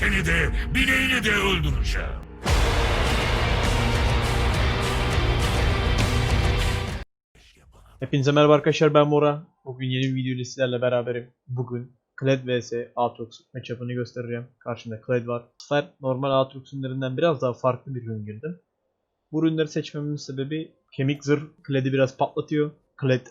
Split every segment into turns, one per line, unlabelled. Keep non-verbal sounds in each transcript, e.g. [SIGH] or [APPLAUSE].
Seni de bineğini de öldüreceğim.
Hepinize merhaba arkadaşlar ben Mora. Bugün yeni bir video ile sizlerle beraberim. Bugün Kled vs Aatrox matchup'ını göstereceğim. Karşımda Kled var. Sefer normal Aatrox ürünlerinden biraz daha farklı bir ürün girdim. Bu ürünleri seçmemin sebebi kemik zırh Kled'i biraz patlatıyor. Kled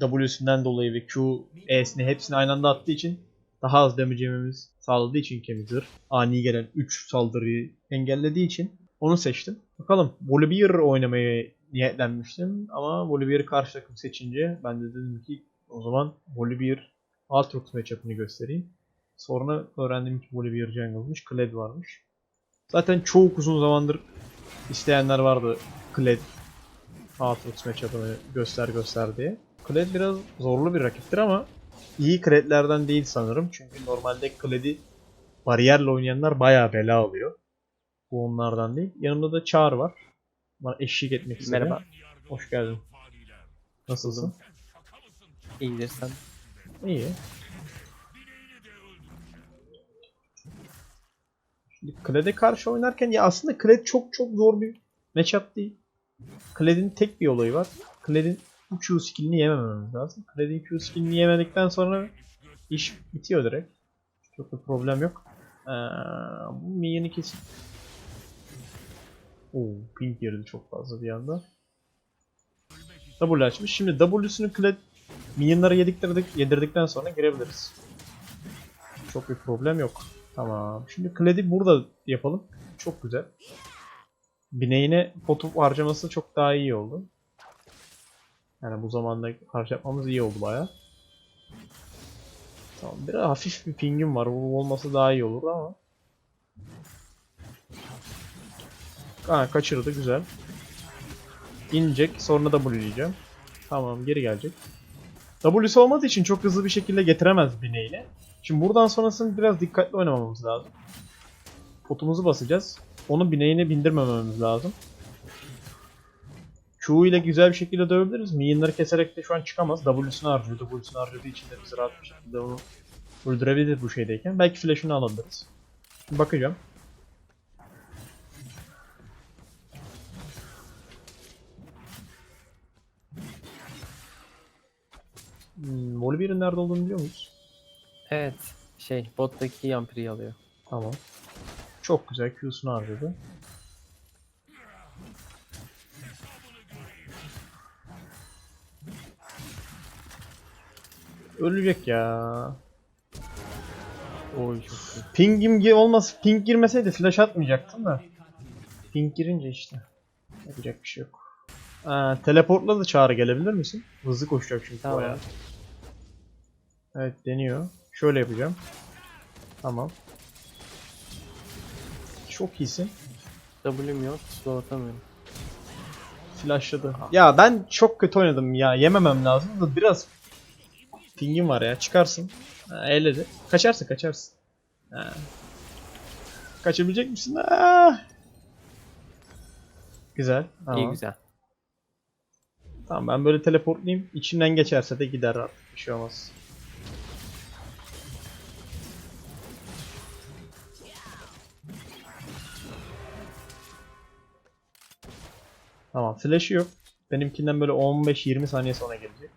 W'sünden dolayı ve Q, E'sini hepsini aynı anda attığı için daha az damage sağladığı için kemik zırh. Ani gelen 3 saldırıyı engellediği için onu seçtim. Bakalım Volibear oynamayı niyetlenmiştim ama Volibear'ı karşı takım seçince ben de dedim ki o zaman Volibear Aatrox matchup'ını göstereyim. Sonra öğrendim ki Volibear jungle'mış, Kled varmış. Zaten çok uzun zamandır isteyenler vardı Kled Aatrox matchup'ını göster göster diye. Kled biraz zorlu bir rakiptir ama iyi Kled'lerden değil sanırım. Çünkü normalde Kled'i bariyerle oynayanlar bayağı bela alıyor. Bu onlardan değil. Yanımda da Çağrı var. Bana eşlik etmek istedi.
Merhaba.
Hoş geldin. Nasılsın?
İyidir sen.
İyi. Şimdi Kled'e karşı oynarken ya aslında Kled çok çok zor bir matchup değil. Kled'in tek bir olayı var. Kled'in bu Q skill'ini yemememiz lazım. Kled'in Q skill'ini yemedikten sonra iş bitiyor direkt. Çok bir problem yok. Ee, bu minyon'u kesin. Oo, ping girdi çok fazla bir anda. W açmış. Şimdi W'sünü Kled Minyonları yedirdik, yedirdikten sonra girebiliriz. Çok bir problem yok. Tamam. Şimdi Kled'i burada yapalım. Çok güzel. Bineğine potu harcaması çok daha iyi oldu. Yani bu zamanda harcamamız iyi oldu baya. Tamam. Biraz hafif bir pingim var. Bu olması daha iyi olur ama. Ha, kaçırdı güzel. İnecek. Sonra da bully'leyeceğim. Tamam geri gelecek. W'si olmadığı için çok hızlı bir şekilde getiremez bineğini. Şimdi buradan sonrasını biraz dikkatli oynamamız lazım. Potumuzu basacağız. Onu bineğine bindirmememiz lazım. Q ile güzel bir şekilde dövebiliriz. Minyonları keserek de şu an çıkamaz. W'sunu harcıyor. W'sunu harcadığı için de biz rahat bir şekilde onu öldürebilir bu şeydeyken. Belki flash'ını alabiliriz. Bakacağım. Hmm, Volibear'ın nerede olduğunu biliyor muyuz?
Evet. Şey bottaki Yampire'yi alıyor.
Tamam. Çok güzel Q'sunu harcadı. Ölecek ya.
Oy çok iyi.
Pingim gi- olmaz. Ping girmeseydi flash atmayacaktım da. Ping girince işte. Yapacak bir şey yok. Aa, teleportla da çağrı gelebilir misin? Hızlı koşacak çünkü
Tamam.
bayağı. Evet deniyor. Şöyle yapacağım. Tamam. Çok iyisin.
W'm yok. Slow atamıyorum.
Flashladı. Ya ben çok kötü oynadım ya. Yememem lazım da biraz pingim var ya. Çıkarsın. Ha, elledi. Kaçarsın kaçarsın. Ha. Kaçabilecek misin? Ah! Güzel. Tamam.
İyi güzel.
Tamam ben böyle teleportlayayım. İçinden geçerse de gider artık. Bir şey olmaz. Tamam flash'ı yok. Benimkinden böyle 15-20 saniye sonra gelecek.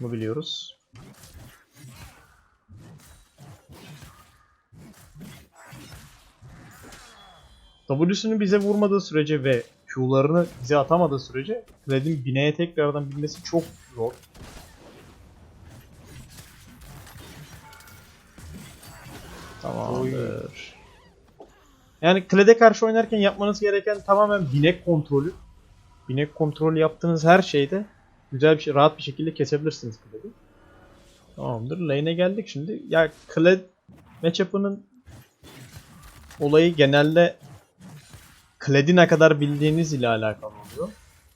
Bunu biliyoruz. W'sünü bize vurmadığı sürece ve Q'larını bize atamadığı sürece Kled'in bineğe tekrardan binmesi çok zor. Tamamdır. Yani Kled'e karşı oynarken yapmanız gereken tamamen binek kontrolü. Binek kontrolü yaptığınız her şeyde güzel bir şey, rahat bir şekilde kesebilirsiniz Kled'i. Tamamdır. Lane'e geldik şimdi. Ya Kled matchup'ının olayı genelde Kled'i ne kadar bildiğiniz ile alakalı oluyor.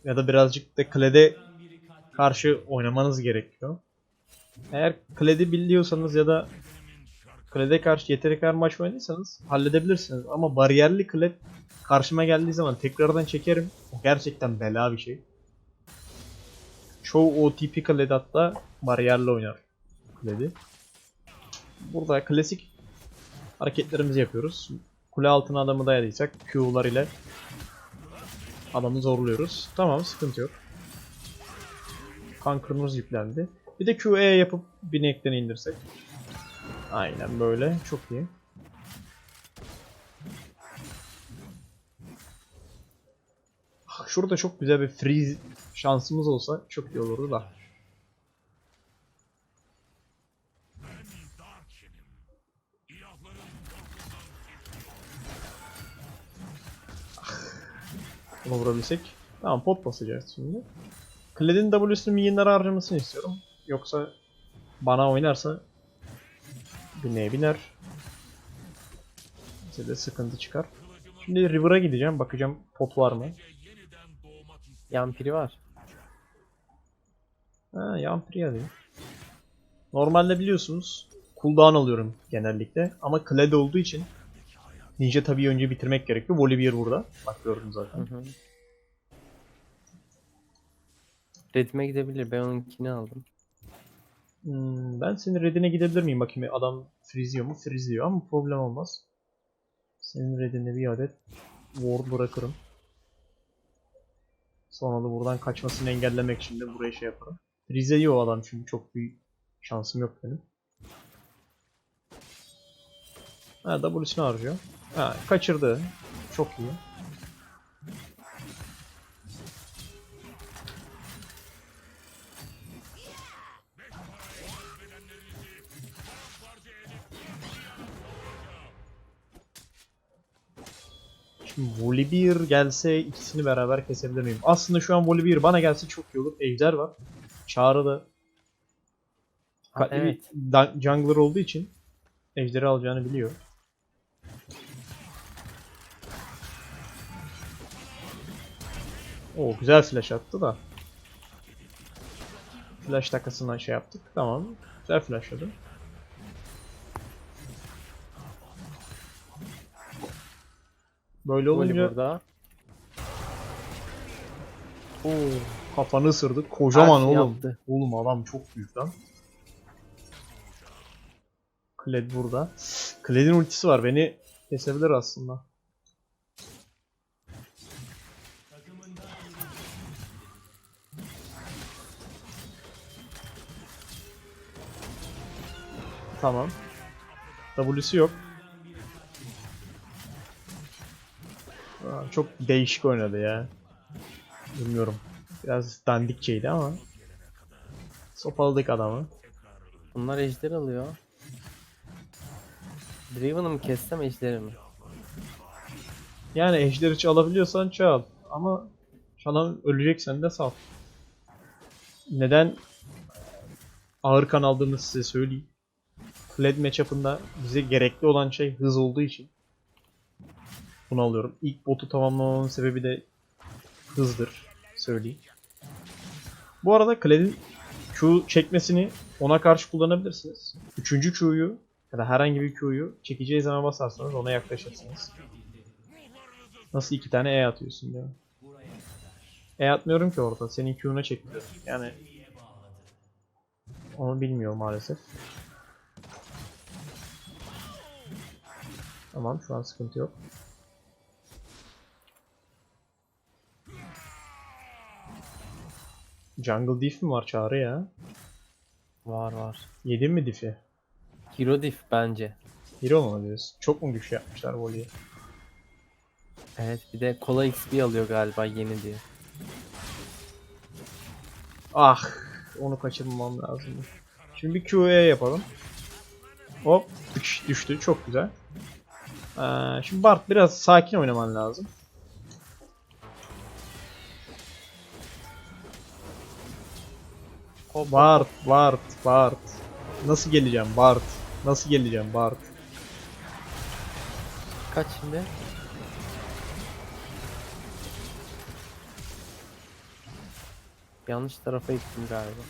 Ya da birazcık da Kled'e karşı oynamanız gerekiyor. Eğer Kled'i biliyorsanız ya da Kled'e karşı yeteri kadar maç oynadıysanız halledebilirsiniz. Ama bariyerli Kled karşıma geldiği zaman tekrardan çekerim. O gerçekten bela bir şey. Çoğu OTP Kled hatta bariyerli oynar Kled'i. Burada klasik Hareketlerimizi yapıyoruz. Kule altına adamı dayadıysak Q'lar ile adamı zorluyoruz. Tamam sıkıntı yok. Kankerımız yüklendi. Bir de QE yapıp binekten indirsek. Aynen böyle. Çok iyi. Ah, Şurada çok güzel bir freeze şansımız olsa çok iyi olurdu da. Bunu vurabilsek. Tamam pot basacağız şimdi. Kled'in W'sunu minyonlara harcamasını istiyorum. Yoksa bana oynarsa bineye biner. Bize de sıkıntı çıkar. Şimdi River'a gideceğim. Bakacağım pot var mı?
Yampiri var.
Ha, Yampiri alayım. Normalde biliyorsunuz cooldown alıyorum genellikle. Ama Kled olduğu için Ninja tabii önce bitirmek gerekiyor. Volibear burada. Bak gördüm
Hı
zaten.
hı. Redime gidebilir. Ben onunkini aldım.
Hmm, ben senin redine gidebilir miyim bakayım adam freeziyor mu? Freeziyor ama problem olmaz. Senin redine bir adet ward bırakırım. Sonra da buradan kaçmasını engellemek için de buraya şey yaparım. Freeze'liyor o adam çünkü çok büyük şansım yok benim. Ha W'sunu harcıyor. Ha kaçırdı. Çok iyi. Şimdi gelse ikisini beraber kesebilir miyim? Aslında şu an Volibear bana gelse çok iyi olur. Ejder var. Çağrı da
Ha, evet.
bir jungler olduğu için Ejder'i alacağını biliyor. O güzel flash attı da. Flash takasından şey yaptık. Tamam. Güzel flashladı. Böyle olunca
burada. Oo,
kafanı ısırdı. Kocaman
Her şeyi
oğlum.
yaptı.
Oğlum adam çok büyük lan. Kled burada. Kled'in ultisi var. Beni kesebilir aslında. Tamam. W'si yok. Aa, çok değişik oynadı ya. Bilmiyorum. Biraz dandikçeydi ama. Sopaladık adamı.
bunlar ejder alıyor. Draven'ı mı kessem ejderi mi?
Yani ejderi çalabiliyorsan çal. Ama çalan öleceksen de sal. Neden ağır kan aldığımı size söyleyeyim. Kled matchup'ında bize gerekli olan şey hız olduğu için bunu alıyorum. İlk botu tamamlamamın sebebi de hızdır. Söyleyeyim. Bu arada Kled'in Q çekmesini ona karşı kullanabilirsiniz. Üçüncü Q'yu ya da herhangi bir Q'yu çekeceği zaman basarsanız ona yaklaşırsınız. Nasıl iki tane E atıyorsun ya? E atmıyorum ki orada. Senin Q'una çekiyor. Yani onu bilmiyor maalesef. Tamam şu an sıkıntı yok. Jungle Diff mi var çağrı ya?
Var var.
Yedin mi Diff'i?
Hero diff bence.
Hero mu diyorsun? Çok mu güç yapmışlar Voli'ye?
Evet bir de kola XP alıyor galiba yeni diye.
Ah, onu kaçırmamam lazım. Şimdi bir QE yapalım. Hop, düş- düştü. Çok güzel. Ee, şimdi Bart biraz sakin oynaman lazım. Bart, Bart, Bart. Nasıl geleceğim Bart? Nasıl geleceğim Bart?
Kaç şimdi? Yanlış tarafa gittim galiba.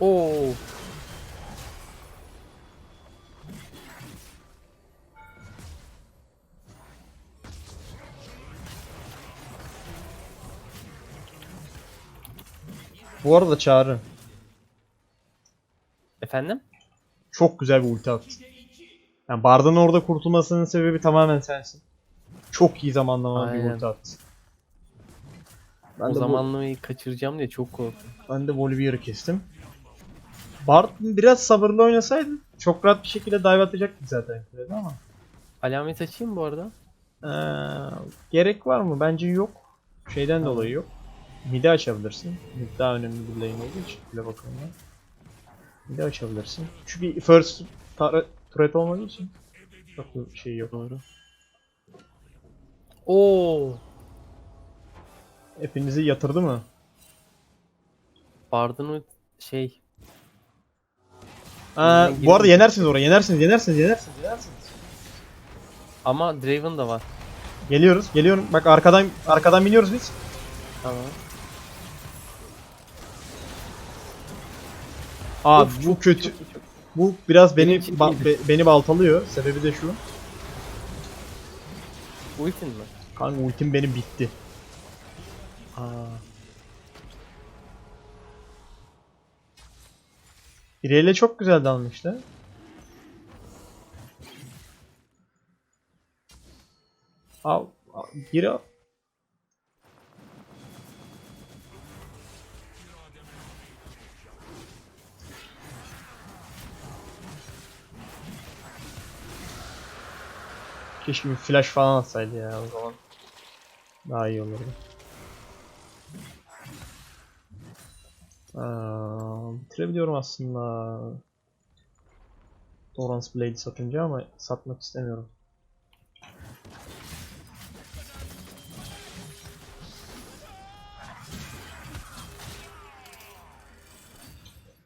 Oo.
Bu arada Çağrı
Efendim?
çok güzel bir ulti attı. Yani Bard'ın orada kurtulmasının sebebi tamamen sensin. Çok iyi zamanlama bir
Aynen.
ulti attın. Ben
o
de bu-
zamanlamayı kaçıracağım diye çok korktum.
Ben de Volibear'ı kestim. Bard biraz sabırlı oynasaydı çok rahat bir şekilde dive atacaktık zaten kulede ama.
Alamet açayım bu arada.
Ee, gerek var mı? Bence yok. Şeyden
Tamam.
dolayı yok. Mid'i açabilirsin. Mid daha önemli bir lane olduğu için kule bakımından. Mid'i açabilirsin. Çünkü first turret olmadığı için çok bir şey yok.
Doğru. Oo.
Hepinizi yatırdı mı?
Bard'ın o şey.
Aa, bu arada
girdi.
yenersiniz orayı. Yenersiniz, yenersiniz, yenersiniz, yenersiniz.
Ama Draven da var.
Geliyoruz, geliyorum. Bak arkadan arkadan biniyoruz biz.
Tamam.
Aa
Of,
bu
çok
kötü.
çok çok.
Bu biraz beni
Benim
ba- be- beni baltalıyor. Sebebi de şu.
Ultin mi?
Kanka ultim benim bitti.
Aa.
Bireyle çok güzel dalmıştı. Al, al geri al. Keşke bir flash falan atsaydı ya o zaman. Daha iyi olurdu. Bitirebiliyorum aslında. Torrance Blade satınca ama satmak istemiyorum.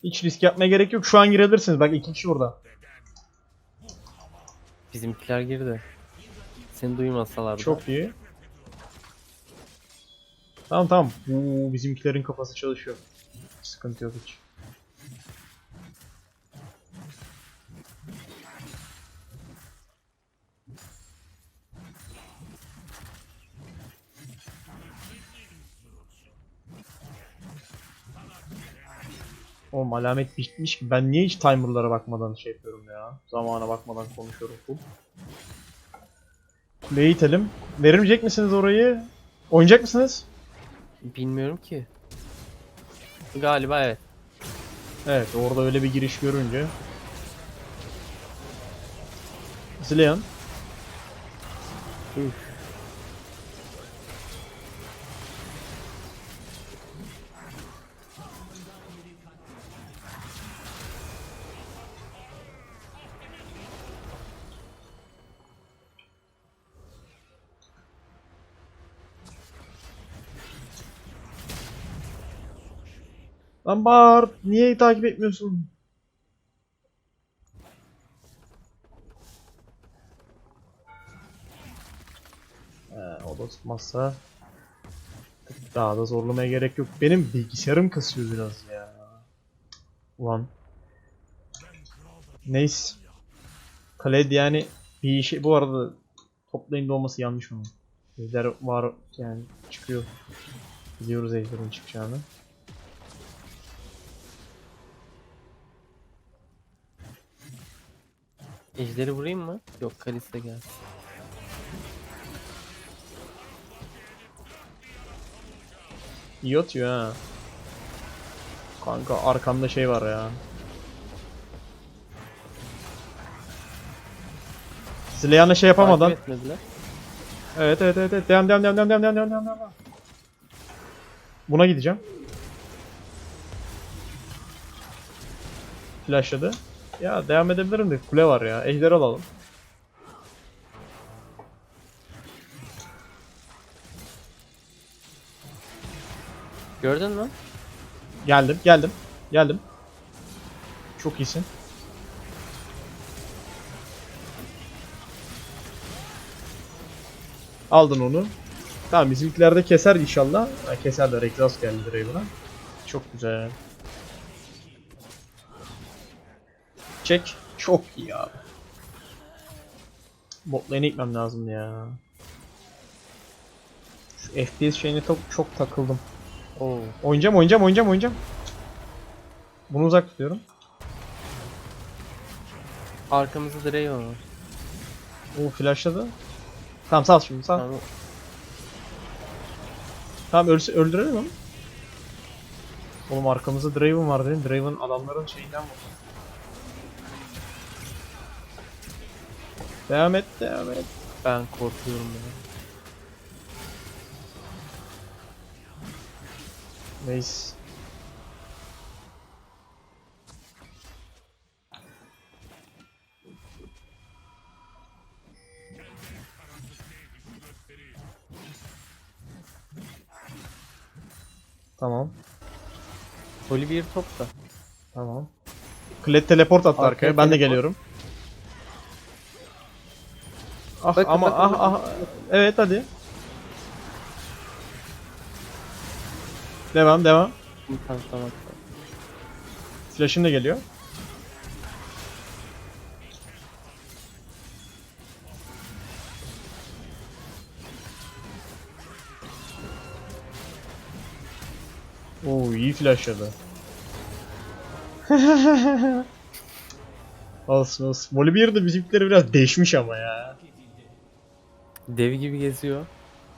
Hiç risk yapmaya gerek yok. Şu an girebilirsiniz. Bak iki kişi burada.
Bizimkiler girdi. Seni duymasalar.
Çok iyi. Tamam tamam. Bu bizimkilerin kafası çalışıyor. Sıkıntı yok hiç. Oğlum alamet bitmiş ki ben niye hiç timerlara bakmadan şey yapıyorum ya. Zamana bakmadan konuşuyorum full. Kuleyi itelim. Vermeyecek misiniz orayı? Oynayacak mısınız?
Bilmiyorum ki. Galiba evet.
Evet orada öyle bir giriş görünce. Zilean.
Üf.
Lan Bart niye takip etmiyorsun? Ee, o da tutmazsa daha da zorlamaya gerek yok. Benim bilgisayarım kasıyor biraz ya. Ulan. Neyse. Khaled yani bir işi bu arada top lane'de olması yanlış onun. Ejder var yani çıkıyor. Biliyoruz Ejder'in çıkacağını.
Ejderi vurayım mı? Yok Kalista gelsin.
İyi atıyor ha. Kanka arkamda şey var ya. Zileyan'a şey yapamadan.
Takip etmediler.
Evet evet evet evet. Devam devam devam devam devam devam devam. devam. Buna gideceğim. Flashladı. Ya devam edebilirim de kule var ya. Ejder alalım.
Gördün mü?
Geldim geldim. Geldim. Çok iyisin. Aldın onu. Tamam bizimkiler de keser inşallah. Ha, keserler. Exhaust geldi Draven'a. Çok güzel. Çek. Çok iyi abi. Bot lane'e gitmem lazım ya. Şu FPS şeyine çok, çok takıldım.
Oo.
Oynayacağım, oynayacağım, oynayacağım, oynayacağım. Bunu uzak tutuyorum.
Arkamızda Draven var.
O flashladı. Tamam sal şimdi sal.
Tamam.
Tamam ölse, öldürelim onu. Oğlum arkamızda Draven var dedim. Draven adamların şeyinden vurdu. Devam et, devam et.
Ben korkuyorum ya.
Neyse. Tamam,
Olivier top da.
tamam. Kled teleport attı
Arkaya
arkaya. Ben de
teleport.
geliyorum. Ah
Bakın,
ama
bakın,
ah
bakın.
ah. Evet hadi. Devam devam.
Tamam tamam.
Flash'ın da geliyor. Oo iyi flashladı. [LAUGHS] olsun olsun. Volibear da bizimkileri biraz değişmiş ama ya.
Dev gibi geziyor.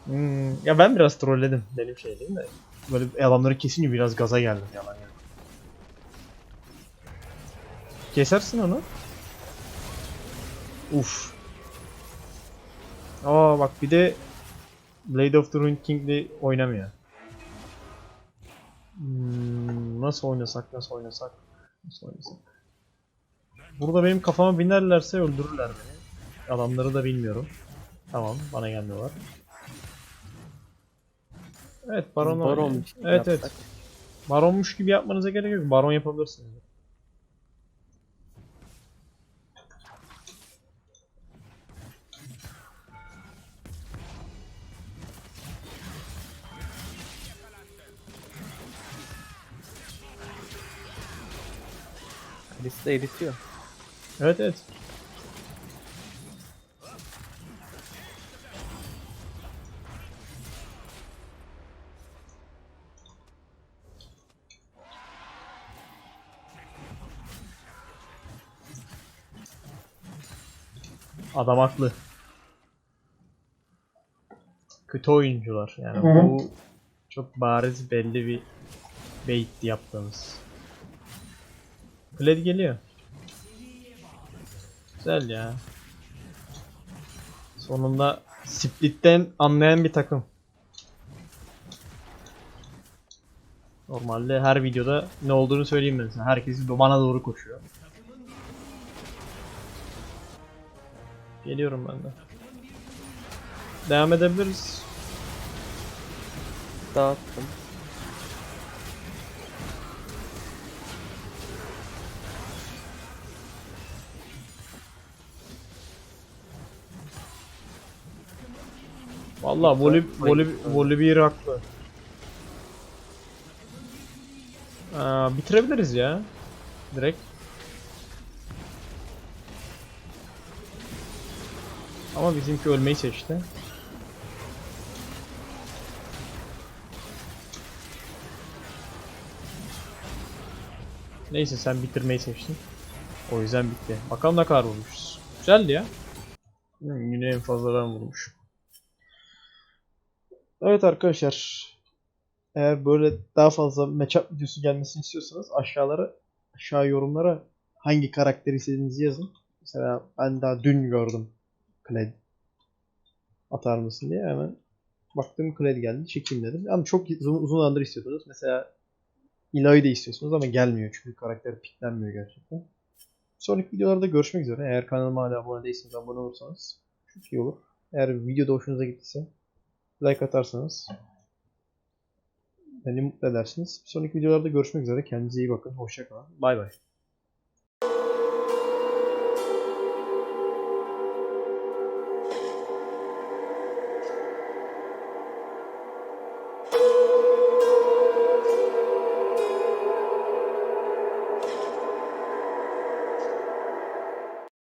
Hmm, ya ben biraz trolledim. Benim şey değil de. Böyle adamları kesince biraz gaza geldim yalan yani. Kesersin onu. Uf. Aa bak bir de Blade of the Ruined King'de oynamıyor. Hmm, nasıl oynasak nasıl oynasak nasıl oynasak. Burada benim kafama binerlerse öldürürler beni. Adamları da bilmiyorum. Tamam bana gelmiyorlar. Evet baron
Baron şey
Evet evet. Baronmuş gibi yapmanıza gerek yok. Baron yapabilirsiniz.
Kalista eritiyor.
Evet evet. Adam haklı. Kötü oyuncular yani bu çok bariz belli bir baitti yaptığımız. Kled geliyor. Güzel ya. Sonunda Split'ten anlayan bir takım. Normalde her videoda ne olduğunu söyleyeyim ben sana. Herkes bana doğru koşuyor. Geliyorum ben de. Devam edebiliriz.
Dağıttım.
Vallahi voli, voli, Volibear haklı. Aa, bitirebiliriz ya. Direkt. Ama bizimki ölmeyi seçti. Neyse sen bitirmeyi seçtin. O yüzden bitti. Bakalım ne kadar vurmuşuz. Güzeldi ya. Hı, yine en fazla ben vurmuşum. Evet arkadaşlar. Eğer böyle daha fazla matchup videosu gelmesini istiyorsanız aşağılara aşağı yorumlara hangi karakteri istediğinizi yazın. Mesela ben daha dün gördüm Kled. Atar mısın diye hemen baktım Kled geldi çekeyim dedim. Ama çok uzun, uzun zamandır istiyordunuz. Mesela Ila'yı da istiyorsunuz ama gelmiyor çünkü karakter piklenmiyor gerçekten. Sonraki videolarda görüşmek üzere. Eğer kanalıma hala abone değilseniz abone olursanız çok iyi olur. Eğer videoda hoşunuza gittiyse like atarsanız beni mutlu edersiniz. Sonraki videolarda görüşmek üzere. Kendinize iyi bakın. Hoşçakalın. Bay bay.